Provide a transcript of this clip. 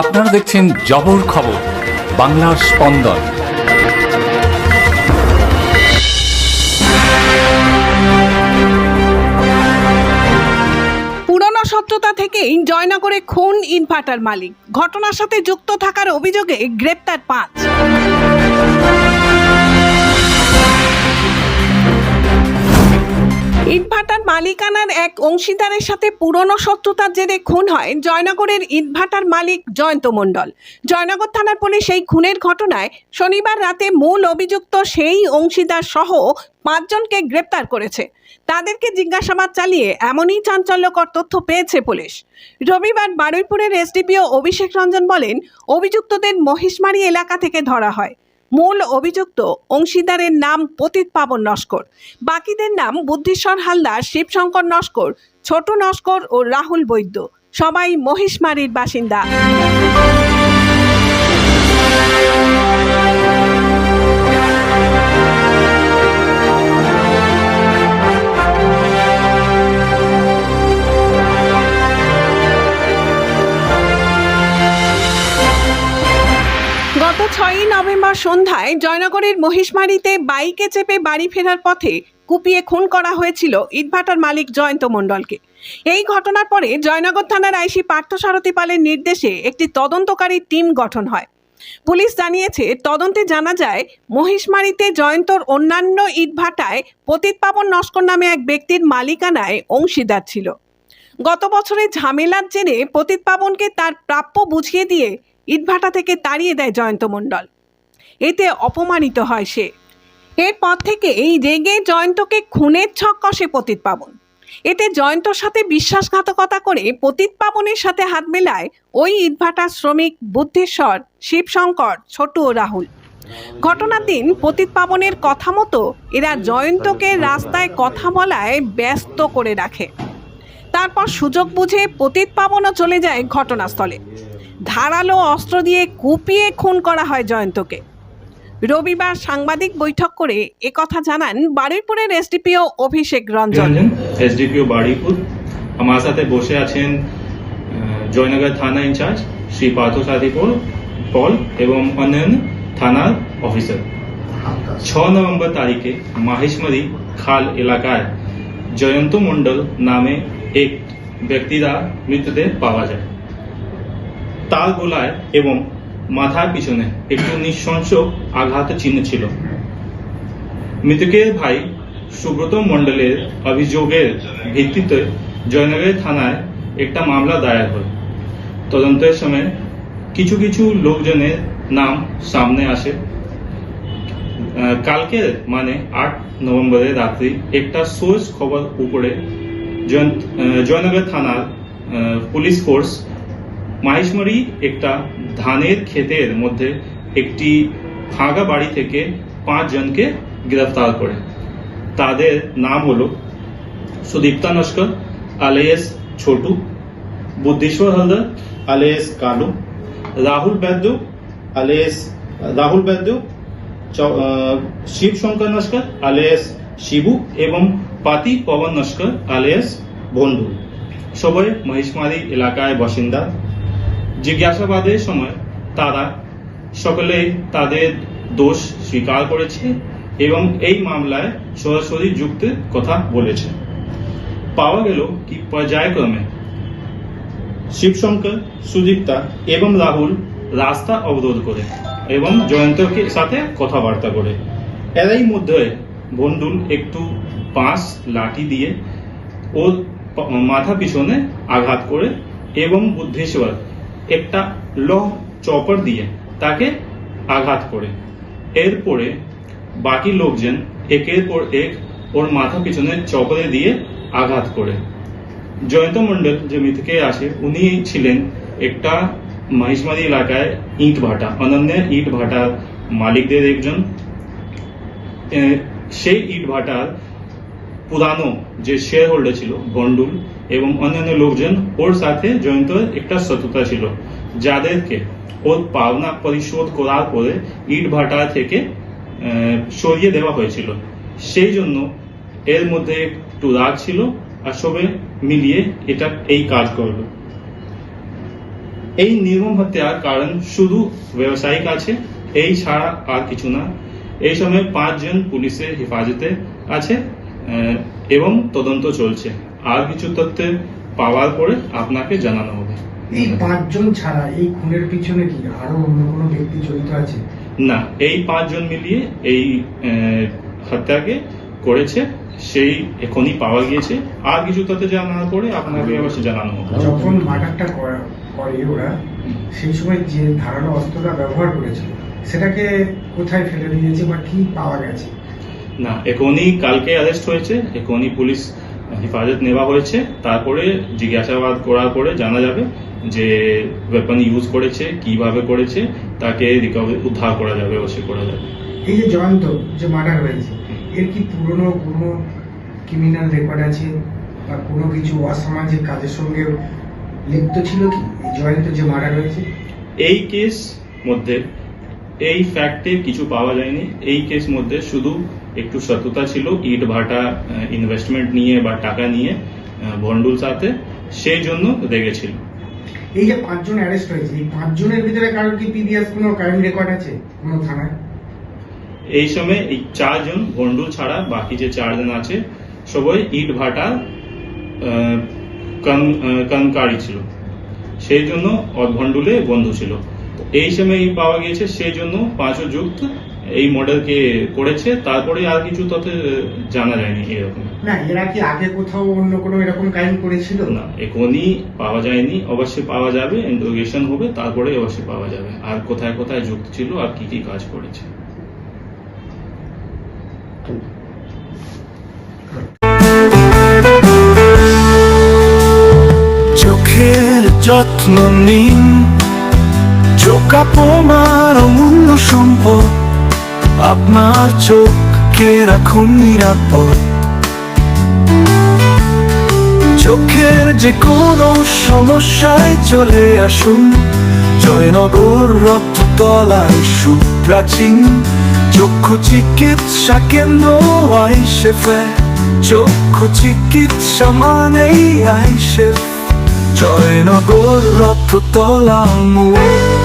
আপনারা দেখছেন জবর খবর, বাংলার স্পন্দন। শত্রুতা থেকেই জয়নগরে খুন ইনভার্টার মালিক। ঘটনার সাথে যুক্ত থাকার অভিযোগে গ্রেপ্তার পাঁচ। মালিকানার এক অংশীদারের সাথে পুরনো শত্রুতার জেরে খুন হয় জয়নগরের ইটভাটার মালিক জয়ন্ত মণ্ডল। জয়নগর থানার পুলিশ এই খুনের ঘটনায় শনিবার রাতে মূল অভিযুক্ত সেই অংশীদার সহ পাঁচজনকে গ্রেপ্তার করেছে। তাদেরকে জিজ্ঞাসাবাদ চালিয়ে এমনই চাঞ্চল্যকর তথ্য পেয়েছে পুলিশ। রবিবার বারুইপুরের এসডিপিও অভিষেক রঞ্জন বলেন, অভিযুক্তদের মহিষমারি এলাকা থেকে ধরা হয়। মূল অভিযুক্ত অংশীদারের নাম পতিত পাবন নস্কর। বাকিদের নাম বুদ্ধিশ্বর হালদার, শিবশঙ্কর নস্কর, ছোট নস্কর ও রাহুল বৈদ্য। সবাই মহিষমারির বাসিন্দা। সন্ধ্যায় জয়নগরের মহিষমারিতে বাইকে চেপে বাড়ি ফেরার পথে কুপিয়ে খুন করা হয়েছিল ইটভাটার মালিক জয়ন্ত মণ্ডলকে। এই ঘটনার পরে জয়নগর থানার আইসি পার্থসারথী পালের নির্দেশে একটি তদন্তকারী টিম গঠন হয়। পুলিশ জানিয়েছে, তদন্তে জানা যায়, মহিষমারিতে জয়ন্তর অন্যান্য ইটভাটায় পতিত পাবন নস্কর নামে এক ব্যক্তির মালিকানায় অংশীদার ছিল। গত বছরে ঝামেলার জেনে পতিত পাবনকে তার প্রাপ্য বুঝিয়ে দিয়ে ইটভাটা থেকে তাড়িয়ে দেয় জয়ন্ত মণ্ডল। এতে অপমানিত হয় সে। এরপর থেকে এই রেগে জয়ন্তকে খুনের ছক কষে পতিত পাবন। এতে জয়ন্তর সাথে বিশ্বাসঘাতকতা করে পতিত পাবনের সাথে হাত মেলায় ওই ইটভাটার শ্রমিক বুদ্ধেশ্বর, শিবশঙ্কর, ছোটু ও রাহুল। ঘটনার দিন পতিত পাবনের কথা মতো এরা জয়ন্তকে রাস্তায় কথা বলায় ব্যস্ত করে রাখে। তারপর সুযোগ বুঝে পতিত পাবনও চলে যায় ঘটনাস্থলে। ধারালো অস্ত্র দিয়ে কুপিয়ে খুন করা হয় জয়ন্তকে। রবিবার সাংবাদিক বৈঠক করে একথা জানান বারুইপুরের এসডিপিও অভিষেক রঞ্জন। এসডিপিও বাড়িপুর আমার সাথে বসে আছেন জয়নগর থানা ইনচার্জ শ্রী পার্থ সাথী পল এবং অন্যান্য থানার অফিসার। ছ নভেম্বর তারিখে মাহেশমারি খাল এলাকায় জয়ন্ত মণ্ডল নামে এক ব্যক্তিরা মৃতদেহ পাওয়া যায়। তার গোলায় এবং মাথার পিছনে একটু নিঃশংস আঘাত চিহ্ন ছিল। মৃতকের ভাই সুব্রত মণ্ডলের অভিযোগের ভিত্তিতে জয়নগর থানায় একটা মামলা দায়ের হয়। তদন্তের সময় কিছু কিছু লোকজনের নাম সামনে আসে। কালকে মানে আট নভেম্বরের রাত্রি একটা সোর্স খবর উপরে জয়নগর থানার পুলিশ ফোর্স মাহেশমারি একটা ধানের ক্ষেতের মধ্যে একটি ফাঁকা বাড়ি থেকে পাঁচজনকে গ্রেফতার করে। তাদের নাম হলো Sudipta Naskar alias Chhotu, Buddheshwar Haldar alias Kalu, Rahul Baidya alias Rahul Baidya Shib Shankar Naskar alias Shibu এবং পাতি পবন নস্কর আলিয়াস বন্ধু সবাই মহিষমারি এলাকায় বাসিন্দা। জিজ্ঞাসাবাদের সময় তারা সকলে তাদের দোষ স্বীকার করেছে এবং এই মামলায় সরাসরি যুক্তির কথা বলেছে। পাওয়া গেল কি পর্যায়ক্রমে। শিবশঙ্কর, সুদীপ্তা এবং রাহুল রাস্তা অবরোধ করে এবং জয়ন্তকে সাথে কথাবার্তা করে। এরই মধ্যে বন্ধুল একটু বাঁশ লাঠি দিয়ে ওর মাথা পিছনে আঘাত করে এবং বুদ্ধেশ্বর একটা লহ চপার দিয়ে তাকে আঘাত করে। এরপরে বাকি লোকজন একের পর এক ওর মাথা পিছনে চপরে দিয়ে আঘাত করে। জয়ন্ত মন্ডল যে মৃতকে আসে, উনি ছিলেন একটা মহিষমারি এলাকায় ইট ভাটা অনন্য ইট ভাটার মালিকদের একজন। সেই ইট ভাটার পুরানো যে শেয়ার হোল্ডার ছিল বন্ডুল এবং অন্যান্য লোকজন, ওর সাথে জয়ন্ত একটা শত্রুতা ছিল, যাদেরকে ওর পাওনা পরিশোধ করার পরে ইট ভাটা থেকে সরিয়ে দেওয়া হয়েছিল। সেই জন্য এর মধ্যে একটু রাগ ছিল আর সবে মিলিয়ে এটা এই কাজ করল। এই নির্মম হত্যার কারণ শুধু ব্যবসায়িক আছে, এই ছাড়া আর কিছু না। এই সময় পাঁচজন পুলিশের হেফাজতে আছে এবং তদন্ত চলছে। আর কিছু তথ্য পাওয়ার পরে আপনাকে জানানো হবে। এই পাঁচজন ছাড়া এই খুনের পিছনে কি আরও অন্য কোনো ব্যক্তি জড়িত আছে? না এই পাঁচজন মিলিয়ে এই আহ, হত্যাকে করেছে সেই এখনই পাওয়া গিয়েছে। আর কিছু তথ্য জানার পরে আপনাকে অবশ্যই জানানো হবে। যখন মার্ডারটা করে ওরা সেই সময় যে ধারালো অস্ত্রটা ব্যবহার করেছিল সেটাকে কোথায় ফেলে দিয়েছে বা কি পাওয়া গেছে? না এখনই কালকে অ্যারেস্ট হয়েছে এখনই পুলিশ হেফাজত নেওয়া হয়েছে। তারপরে জিজ্ঞাসাবাদ করার পরে জানা যাবে যে ওয়েপন ইউজ করেছে কীভাবে করেছে তাকে রিকভারি উদ্ধার করা যাবে অবশ্যই করা যাবে। এই যে জয়ন্ত যে মার্ডার হয়েছে এর কি পুরনো কোনো ক্রিমিনাল রেকর্ড আছে? বা কোনো কিছু অসামাজিক কাজের সঙ্গে লিপ্ত ছিল কি? জয়ন্ত যে মার্ডার হয়েছে? এই কেস মধ্যে এই ফ্যাক্টে কিছু পাওয়া যায়নি। এই কেস মধ্যে শুধু একটু সততা ছিল ইট ভাটা ইনভেস্টমেন্ট নিয়ে বা টাকা নিয়ে ভন্ডুল সাথে সেই জন্য রেগেছিল। এই যে পাঁচজন অ্যারেস্ট হয়েছে এই পাঁচজনের ভিতরে কারোর কি পিবিএস কোনো ক্রাইম রেকর্ড আছে কোনো থানায়? এই সময় এই চারজন ভন্ডুল ছাড়া বাকি যে চারজন আছে সবাই ইট ভাটা আহ, কন- আহ, ছিল। সেই জন্য ভন্ডুলে বন্ধু ছিল। এই সময় পাওয়া গিয়েছে সেই জন্য পাঁচও যুক্ত এই মডেলকে করেছে তারপরে আর কিছু আহ, জানা যায়নি এরকম। না এরা কি আগে কোথাও অন্য কোনো এরকম ক্রাইম করেছিল? না এখনই পাওয়া যায়নি অবশ্যই পাওয়া যাবে ইন্টারোগেশন হবে তারপরে অবশ্যই পাওয়া যাবে। আর কোথায় কোথায় যুক্ত ছিল আর কি কি কাজ করেছে। চোখের যত্ন নিন চোখ আপনার অমূল্য সম্পদ। আপনার চোখকে রাখুন নিরাপদ। চোখের যে কোনো সমস্যায় চলে আসুন। জয়নগর রথতলায় সুপ্রাচীন। চক্ষু চিকিৎসা কেন্দ্র আইসেফে চক্ষু চিকিৎসা মানেই আইসেফ জয়নগর রথতলা মোড়